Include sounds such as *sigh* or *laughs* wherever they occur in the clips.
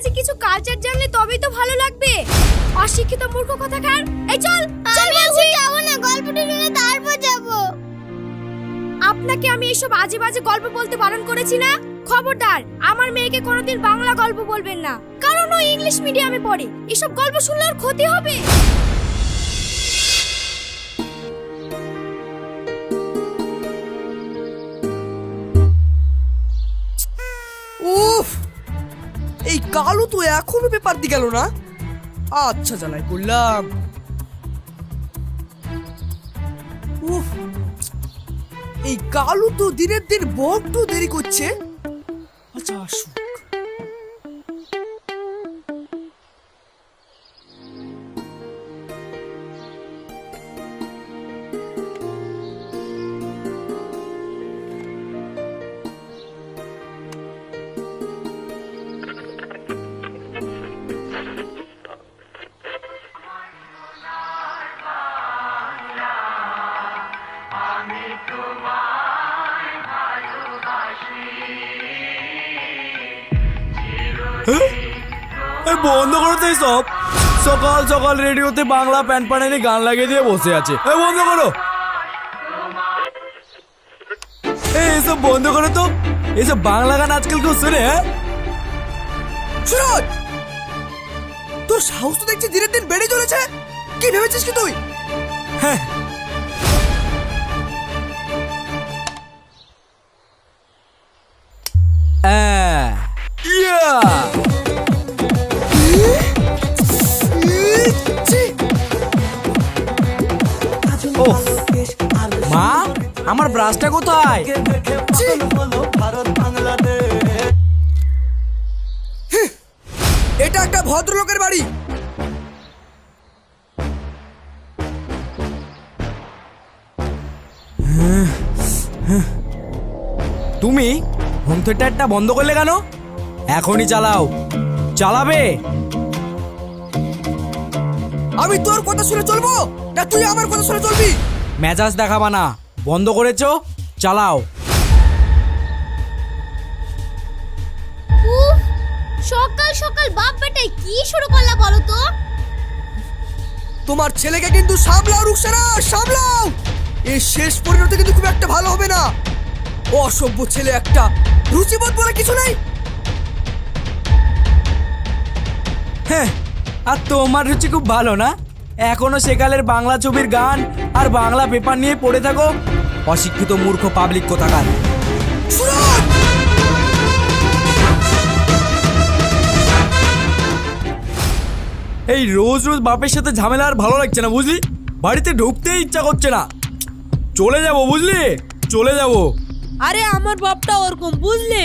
ইংরেজি কিছু কালচার জানলে তবেই তো ভালো লাগবে। অশিক্ষিত মূর্খ কথাকার? এই চল চল বলছি। যাব না গল্পটা শুনে তারপর যাব। আপনাকে আমি এসব আজে বাজে গল্প বলতে বারণ করেছি না? খবরদার আমার মেয়েকে কোনোদিন বাংলা গল্প বলবেন না। কারণ ও ইংলিশ মিডিয়ামে পড়ে। এসব গল্প শুনলে ওর ক্ষতি হবে। তো এখনও পেপার দিয়ে গেল না। আচ্ছা জানাই উফ, এই কালু তো দিনের দিন বড্ড দেরি করছে। আচ্ছা আসুক বন্ধ করো তো সব। সকাল সকাল রেডিওতে বাংলা প্যান প্যানানি গান লাগিয়ে দিয়ে বসে আছে। এই বন্ধ করো। এসব বন্ধ করো তো। এসব বাংলা গান আজকাল কেউ শুনে হ্যাঁ? সুরজ, তোর সাহস তো দেখছি দিনের দিন বেড়ে চলেছে। কি ভেবেছিস কি তুই? হ্যাঁ। আমার ব্রাশটা কোথায়? এটা একটা ভদ্রলোকের বাড়ি। তুমি হোম থিয়েটারটা বন্ধ করলে কেন? এখনই চালাও। চালাবে? আমি তোর কথা শুনে চলবো না তুই আমার কথা শুনে চলবি? মেজাজ দেখাবা না। বন্ধ করেছ? চালাও। উফ সকাল সকাল বাপ বেটাই কি শুরু করলা বলো তো? তোমার ছেলেকে কিন্তু সামলাও রুকসানা সামলাও! এই শেষ পরিণতি কিন্তু খুব একটা ভালো হবে না। অসভ্য ছেলে একটা। রুচিবোধ বলে কিছু নাই? হ্যাঁ। আর তোমার রুচি খুব ভালো না? এখনও সেকালের বাংলা ছবির গান আর বাংলা পেপার নিয়ে পড়ে থাকো। অশিক্ষিত মূর্খ পাবলিক কোথাকার? এই রোজ রোজ বাপের সাথে ঝামেলা আর ভালো লাগছে না বুঝলি? বাড়িতে ঢুকতেই ইচ্ছা করছে না। চলে যাব বুঝলি? চলে যাব। আরে আমার বাপটা ওরকম বুঝলে?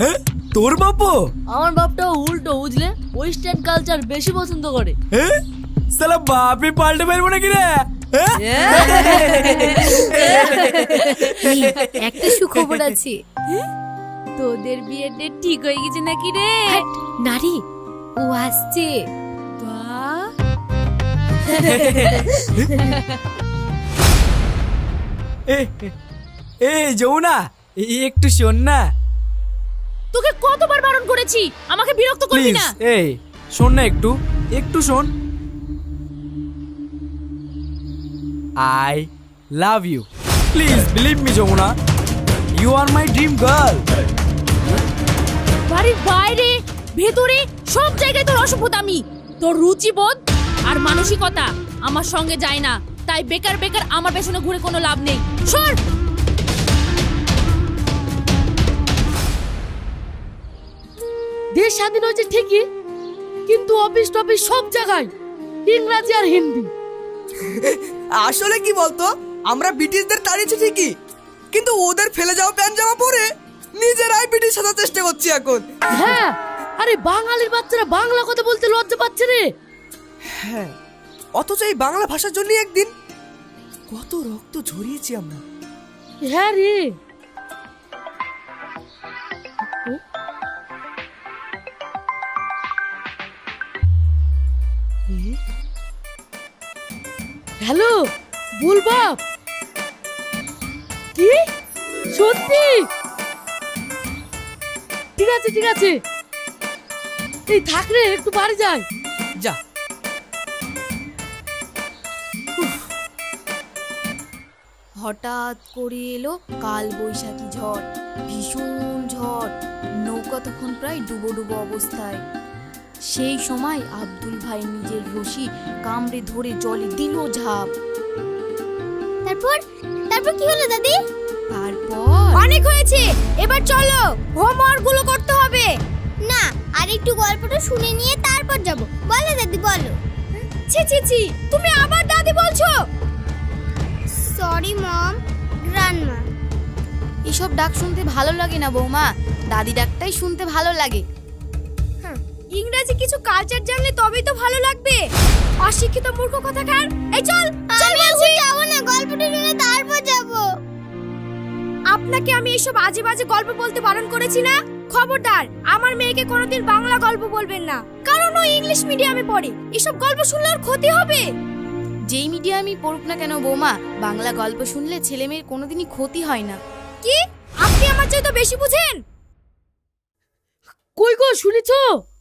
হ্যাঁ তোর বাপও? আমার বাপটা উল্টো বুঝলে? ওয়েস্টার্ন কালচার বেশি পছন্দ করে। হ্যাঁ সালা বাপই পাল্টে পারব নাকি রে? হ্যাঁ? এই, একটা সুখবর আছে। তোদের বিয়ের ডেট ঠিক হয়ে গেছে নাকি রে? নারী। ও আসছে। এ এ যৌনা এ- একটু শোন না। তোকে কতবার বারণ করেছি? আমাকে বিরক্ত করবি প্লিজ না এই শোন না একটু। একটু শোন। I love you please believe me Jamuna you are my dream girl বাড়ির বাইরে, ভেতরে, সব জায়গায় তোর অসভ্যতা আমি তোর রুচিবোধ আর মানসিকতা আমার সঙ্গে যায় না। তাই বেকার বেকার আমার পেছনে ঘুরে কোনো লাভ নেই। সর! দেশ স্বাধীন হয়েছে ঠিকই, কিন্তু অফিস টফিস সব জায়গায় ইংরাজি আর হিন্দি। আসলে কি বলতো? আমরা ব্রিটিশদের তাড়িয়েছি ঠিকই কিন্তু ওদের ফেলে যাওয়া প্যান্ট জামা পরে নিজেরাই ব্রিটিশ সাজার চেষ্টা করছি এখন। হ্যাঁ আরে বাঙালির বাচ্চারা বাংলা কথা বলতে লজ্জা পাচ্ছে রে। হ্যাঁ অথচ এই বাংলা ভাষার জন্য একদিন কত রক্ত ঝরিয়েছি আমরা। হ্যাঁ রে। হ্যালো বুলবাপ কি? সত্যি? ঠিক আছে ঠিক আছে। এই থাক রে একটু বাড়ি যাই। যা। হঠাৎ করে এলো কাল বৈশাখী ঝড় ভীষণ ঝড়। নৌকা তখন প্রায় ডুবো ডুবো অবস্থায়। সেই সময় আব্দুল ভাই নিজের রশি কামড়ে ধরে জলে দিল ঝাঁপ। তারপর? তারপর কি হলো দাদি? তারপর? অনেক হয়েছে। এবার চলো হোমওয়ার্কগুলো করতে হবে। না আর একটু গল্পটা শুনে নিয়ে তারপর যাব। বলো দাদি বলো। ছি ছি ছি তুমি আবার দাদি বলছো? সরি মম গ্রান্ডমা এসব ডাক শুনতে ভালো লাগে না বৌমা। দাদি ডাকটাই শুনতে ভালো লাগে। ইংরেজি কিছু কালচার জানলে তবেই তো ভালো লাগবে। অশিক্ষিত মূর্খ কথাকার? এই চল চল আমি বলছি। যাব না গল্পটা শুনে তারপর যাব। আপনাকে আমি এসব আজে বাজে গল্প বলতে বারণ করেছি না? খবরদার আমার মেয়েকে কোনোদিন বাংলা গল্প বলবেন না। কারণ ও ইংলিশ মিডিয়ামে পড়ে। এসব গল্প শুনলে ওর ক্ষতি হবে। যেই মিডিয়ামই পড়ুক না কেন বৌমা বাংলা গল্প শুনলে ছেলে মেয়ের কোনোদিনই ক্ষতি হয় না। কি? আপনি আমার চেয়ে তো বেশি বুঝেন? কই গো শুনেছো?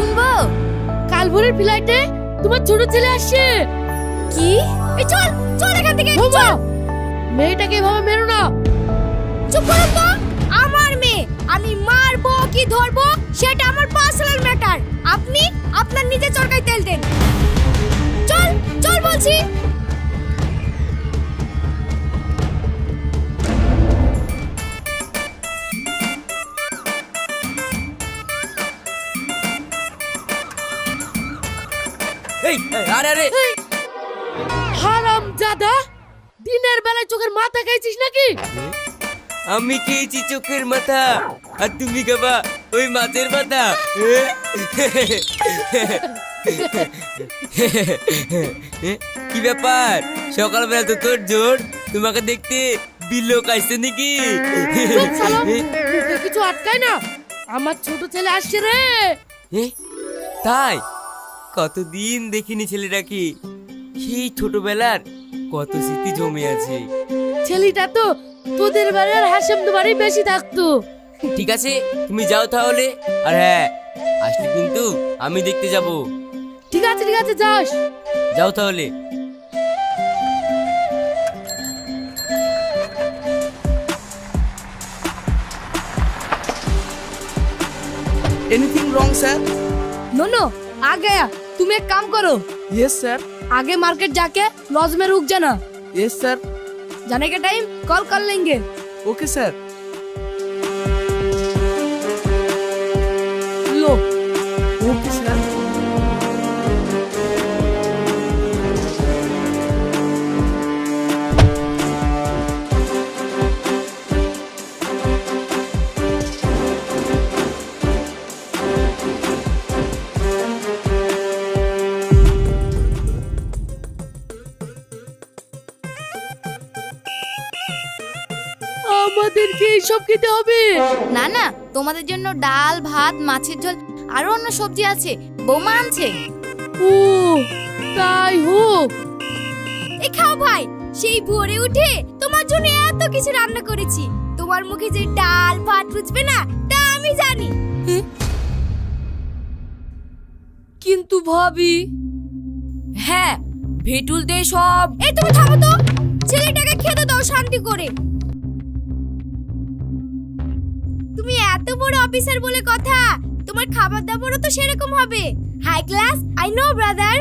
শুনব? কাল ভোরের ফ্লাইটে তোমার ছোট ছেলে আসছে। কি? এই চল চল এখান থেকে চল। মেয়েটাকে এভাবে মেরো না। চুপ করুন তো। আমার মেয়ে আমি মারবো কি ধরবো সেটা আমার পার্সোনাল ম্যাটার আপনি আপনার নিজে চরকায় তেল দেন। চল চল বলছি। আরে হারাম জাদা দিনের বেলায় চোখের মাথা খাইছিস নাকি? আমি খেয়েছি চোখের মাথা আর তুমি খাবা ওই মাছের মাথা। কি ব্যাপার? সকালবেলা তো তোর জোর তোমাকে দেখতে বিল্লো কাইছে নাকি? কিছু আটকায় না। আমার ছোট ছেলে আসছে রে। তাই? কতদিন দেখিনি ছেলেটাকে সেই ছোটবেলার কত স্মৃতি জমে আছে। ছেলেটা তো তোদের বাড়ির হাসেম বাড়ি বেশি থাকতো। ঠিক আছে তুমি যাও তাহলে। আর হ্যাঁ আসলে কিন্তু আমি দেখতে যাব। ঠিক আছে ঠিক আছে যাস। যাও তাহলে। Anything wrong sir no no আ গয়া तुम एक काम करो। यस सर आगे मार्केट जाके लॉज में रुक जाना। यस सर जाने के टाइम कॉल कर लेंगे। ओके सर আমাদেরকে এইসব খেতে হবে। না না তোমাদের জন্য ডাল ভাত মাছের ঝোল আরও অন্য সবজি আছে বৌমা আনছে। ও তাই হোক। এ খাও ভাই সেই ভোরে উঠে তোমার জন্য এত কিছু রান্না করেছি। তোমার মুখে যে ডাল ভাত রুচবে না তা আমি জানি। কিন্তু ভাবি। হ্যাঁ ভেটুল দে সব এই তুমি থামো তো ছেলেটাকে খেতে দাও শান্তি করে। এত বড় অফিসার বলে কথা। তোমার খাবার দাবারও তো সেরকম হবে। High class I know brother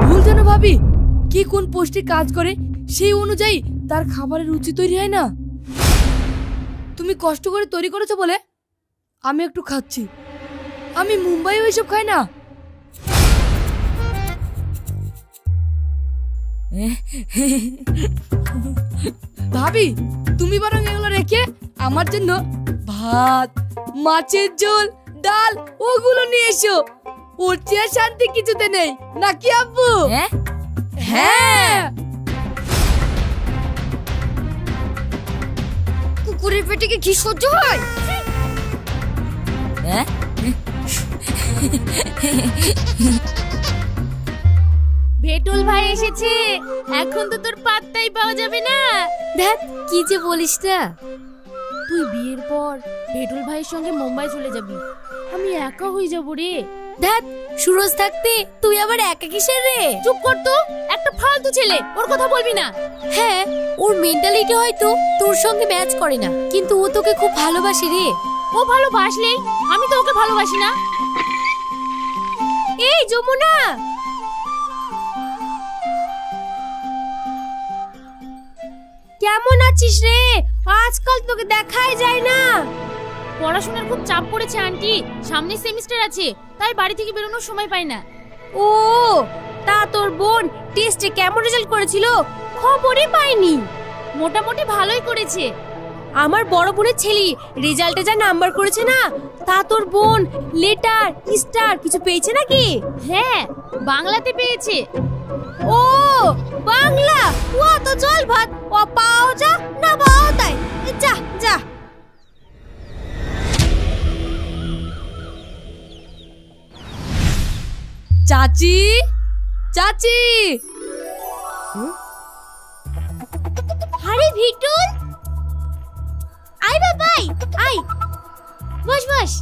ভুল যেন ভাবি কি কোন পোস্টে কাজ করে সেই অনুযায়ী তার খাবারের রুচি তৈরি হয় না। তুমি কষ্ট করে তৈরি করেছ বলে আমি একটু খাচ্ছি। আমি মুম্বাইও এসব খাই না। *laughs* ভাবি তুমি বরং এগুলো রেখে আমার জন্য ভাত মাছের ঝোল ডাল ওগুলো নিয়ে এসো। ওর চেয়ে শান্তি কিছুতে নেই। নাকি আব্বু? হ্যাঁ? কুকুরের পেটে কি সহ্য হয়? ভেটুল ভাই এসেছে। এখন তো তোর পাত্তাই পাওয়া যাবে না। দেখ কি যে বলিস না। পর ভেটুল ভাইয়ের সঙ্গে মুম্বাই চলে যাবি। আমি একা হয়ে যাব রে। দেখ সুরজ থাকতে তুই আবার একা কিসের রে? চুপ কর তো একটা ফালতু ছেলে ওর কথা বলবি না। হ্যাঁ ওর মেন্টালিটি হয়তো তোর সঙ্গে ম্যাচ করে না কিন্তু ও তোকে খুব ভালোবাসে রে। ও ভালোবাসলেই আমি তো ওকে ভালোবাসি না। এই যমুনা! কেমন আছিস রে? আজকাল তোকে দেখাই যায় না। পড়াশোনার খুব চাপ পড়েছে আন্টি। সামনে সেমিস্টার আছে তাই বাড়ি থেকে বেরোনোর সময় পাই না। ও তা তোর বোন টেস্টে কেমন রেজাল্ট করেছিল? খবরই পাইনি। মোটামুটি ভালোই করেছে। আমার বড় বোনের ছেলে রেজাল্টে যা নাম্বার করেছে না তা তোর বোন লেটার স্টার কিছু পেয়েছে নাকি? হ্যাঁ বাংলাতে পেয়েছে। ও বাংলা। ও তো জল ভাত। ও পাও যা, না পাও তাই। যা যা। চাচি চাচি। আরে ভিটুল। আই বাবাই আই বস বস।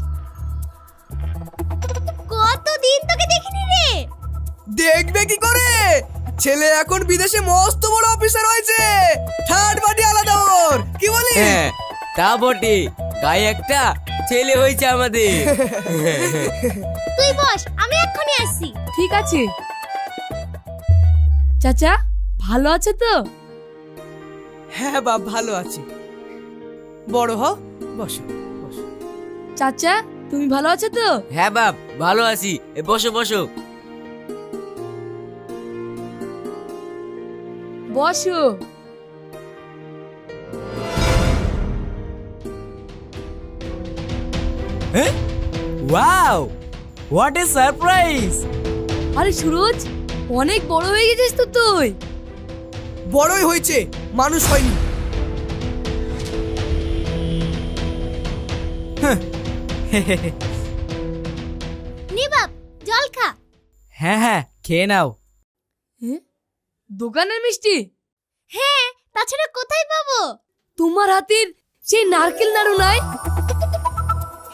কতদিন তোকে দেখিনি রে? দেখবে কি করে? ছেলে এখন বিদেশে মস্ত বড় অফিসার হয়েছে। থার্ড পার্টি আলাদা ওর। কি বলি হ্যাঁ তা বটে। গায়ে একটা ছেলে হয়েছে আমাদের। তুই বস আমি এক্ষুনি আসছি। ঠিক আছে। চাচা ভালো আছে তো? হ্যাঁ বাপ ভালো আছি। বড় হ বসো বসো। চাচা তুমি ভালো আছো তো? হ্যাঁ বাপ ভালো আছি। এ বসো বসো। বসো। হ্যাঁ? ওয়াও হোয়াট এ সারপ্রাইজ আরে সুরজ অনেক বড় হয়ে গেছিস তো তুই। বড়ই হয়েছে মানুষ হয়নি। নে বাপ জল খা। হ্যাঁ হ্যাঁ খেয়ে নাও। দোকানের মিষ্টি? হ্যাঁ তাছাড়া কোথায় পাবো? তোমার হাতের সেই নারকেল নাড়ু নাই?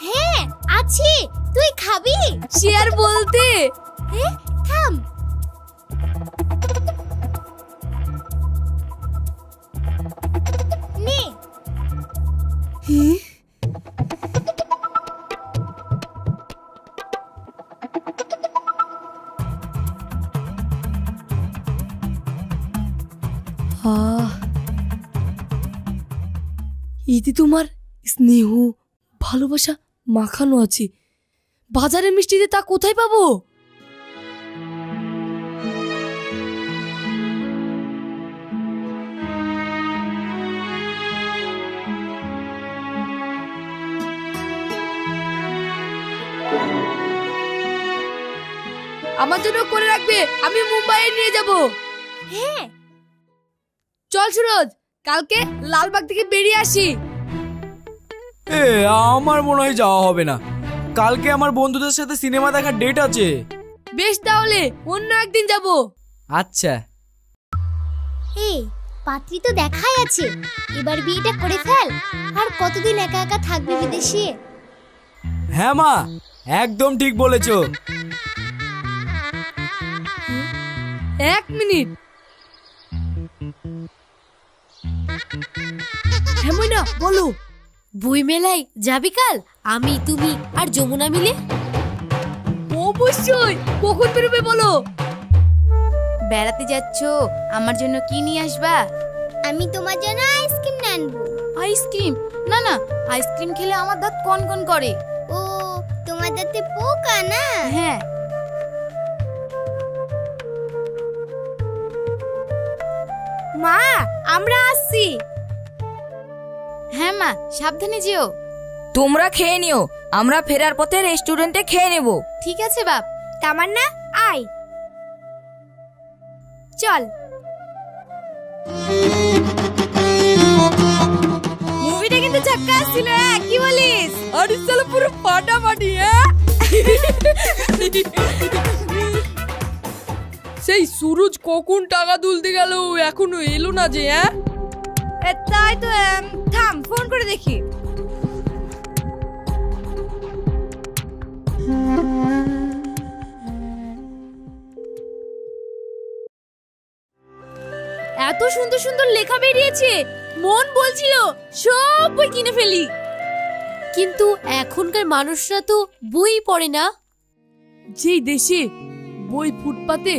হ্যাঁ আছে। তুই খাবি? সে আর বলতে? হ্যাঁ তোমার স্নেহ ভালোবাসা মাখানো আছে। বাজারের মিষ্টিতে তা কোথায় পাবো? আমার জন্য করে রাখবে আমি মুম্বাইয়ে নিয়ে যাব। হ্যাঁ। চল সুরজ কালকে লালবাগ থেকে বেরিয়ে আসি। এ আমার মনে হয় যাওয়া হবে না। কালকে আমার বন্ধুদের সাথে সিনেমা দেখার ডেট আছে। বেশ তাহলে অন্য একদিন যাব। আচ্ছা। এই পাত্রী তো দেখাই আছে। এবার বিয়েটা করে ফেল। আর কতদিন একা একা থাকবি বিদেশে? হ্যাঁ মা একদম ঠিক বলেছ। এক মিনিট। হ্যাঁ ময়না বলো। বই মেলায় যাবি কাল? আমি তুমি আর যমুনা মিলে? অবশ্যই! কখন বেরোবে বলো? বেড়াতে যাচ্ছ আমার জন্য কি নিয়ে আসবা? আমি তোমার জন্য আইসক্রিম আনব। আইসক্রিম? না না আইসক্রিম খেলে আমার দাঁত কন কন করে। ও তোমার দাঁতে পোকা না? হ্যাঁ। মা আমরা আসছি। হ্যাঁ মা সাবধানে যেও। তোমরা খেয়ে নিও আমরা ফেরার পথে রেস্টুরেন্টে খেয়ে নেব। ঠিক আছে বাপ তামান্না আয়। চল। মুভিটা কিন্তু ঝাক্কাস ছিল হ্যাঁ কি বলিস? আরে পুরো ফাটাফাটি হ্যাঁ? সেই সুরজ কখন টাকা তুলতে গেল এখনও এলো না যে হ্যাঁ? তাই তো থাম, ফোন করে দেখি। এত সুন্দর সুন্দর লেখা বেরিয়েছে, মন বলছিল সব বই কিনে ফেলি। কিন্তু এখনকার মানুষরা তো বই পড়ে না। যেই দেশে বই ফুটপাতে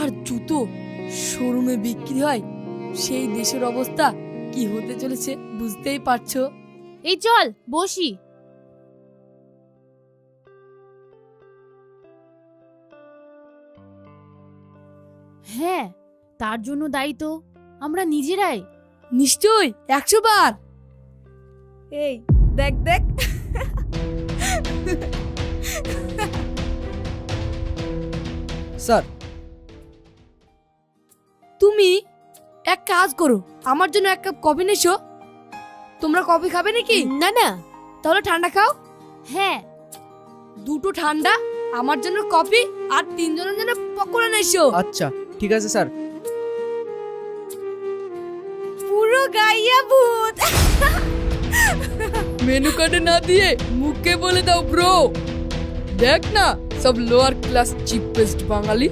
আর জুতো শোরুমে বিক্রি হয়, সেই দেশের অবস্থা কি হতে চলেছে বুঝতেই পারছ? এই চল বসি। হ্যাঁ তার জন্য দায়ী তো। আমরা নিজেরাই। নিশ্চয় একশো বার। এই দেখ দেখ। স্যার। তুমি এক কাজ করো আমার জন্য এক কাপ কফি নেছো। তোমরা কফি খাবে নাকি? না না। তাহলে ঠান্ডা খাও। হ্যাঁ। দুটো ঠান্ডা আমার জন্য কফি আর তিনজনের জন্য পকোড়া নেছো। আচ্ছা ঠিক আছে স্যার। পুরো গাইয়া ভূত। মেনু কার্ডে না দিয়ে মুখে বলে দাও ব্রো দেখ না সব lower class cheapest Bangali.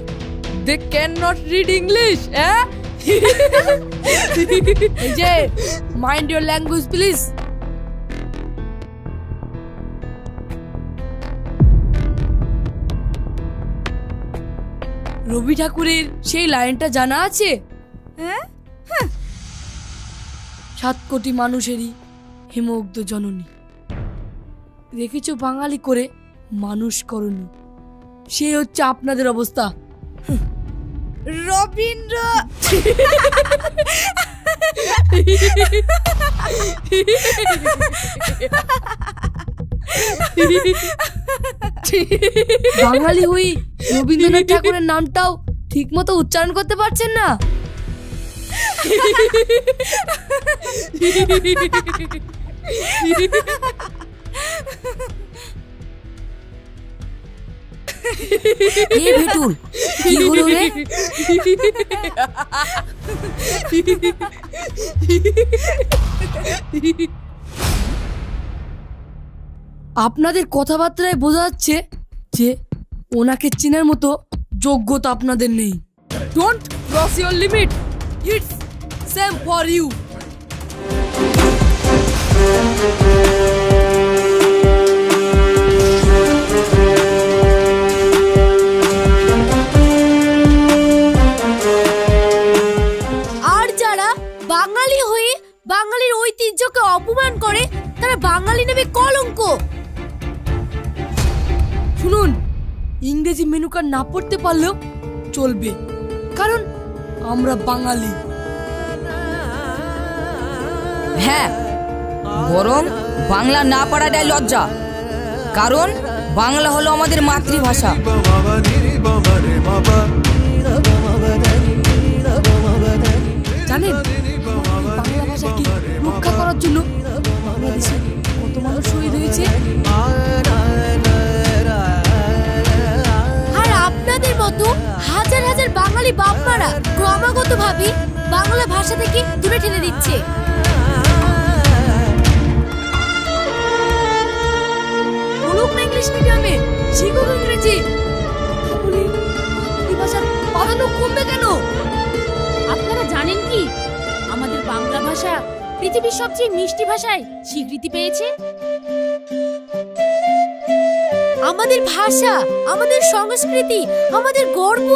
They can not read English হ্যাঁ? এই যে mind your language please Rabi ঠাকুরের সেই লাইনটা জানা আছে? হ্যাঁ? সাত কোটি মানুষেরই হিমগ্ধ জননী। রেখেছ বাঙালি করে মানুষ করনি। সে হচ্ছে আপনাদের অবস্থা। রবীন্দ্র। বাঙালি হই রবীন্দ্রনাথ ঠাকুরের নামটাও ঠিক মতো উচ্চারণ করতে পারছেন না? এ ভেটুল কি হলো রে? আপনাদের কথাবার্তায় বোঝা যাচ্ছে যে ওনাকে চেনার মতো যোগ্যতা আপনাদের নেই। Don't cross your limit it's same for you ঐতিহ্যকে অপমান করে তারা বাঙালি নেবে কলঙ্ক। শুনুন ইংরেজি মেনু কার্ড না পড়তে পারলেও চলবে কারণ আমরা বাঙালি। হ্যাঁ বরং বাংলা না পড়াটাই লজ্জা কারণ বাংলা হলো আমাদের মাতৃভাষা। জানেন করার জন্য কত মানুষ শহীদ হয়েছে আর আপনাদের মতো হাজার হাজার বাঙালি বাপমারা ক্রমাগত ভাবে বাংলা ভাষা থেকে দূরে ঠেলে দিচ্ছে। ইংলিশ মিডিয়ামে শিখুক ইংরেজি মাতৃভাষার প্রাধান্য কমবে কেন? আপনারা জানেন কি? আমাদের বাংলা ভাষা পৃথিবীর সবচেয়ে মিষ্টি ভাষায় স্বীকৃতি পেয়েছে? আমাদের ভাষা আমাদের সংস্কৃতি আমাদের গর্ব।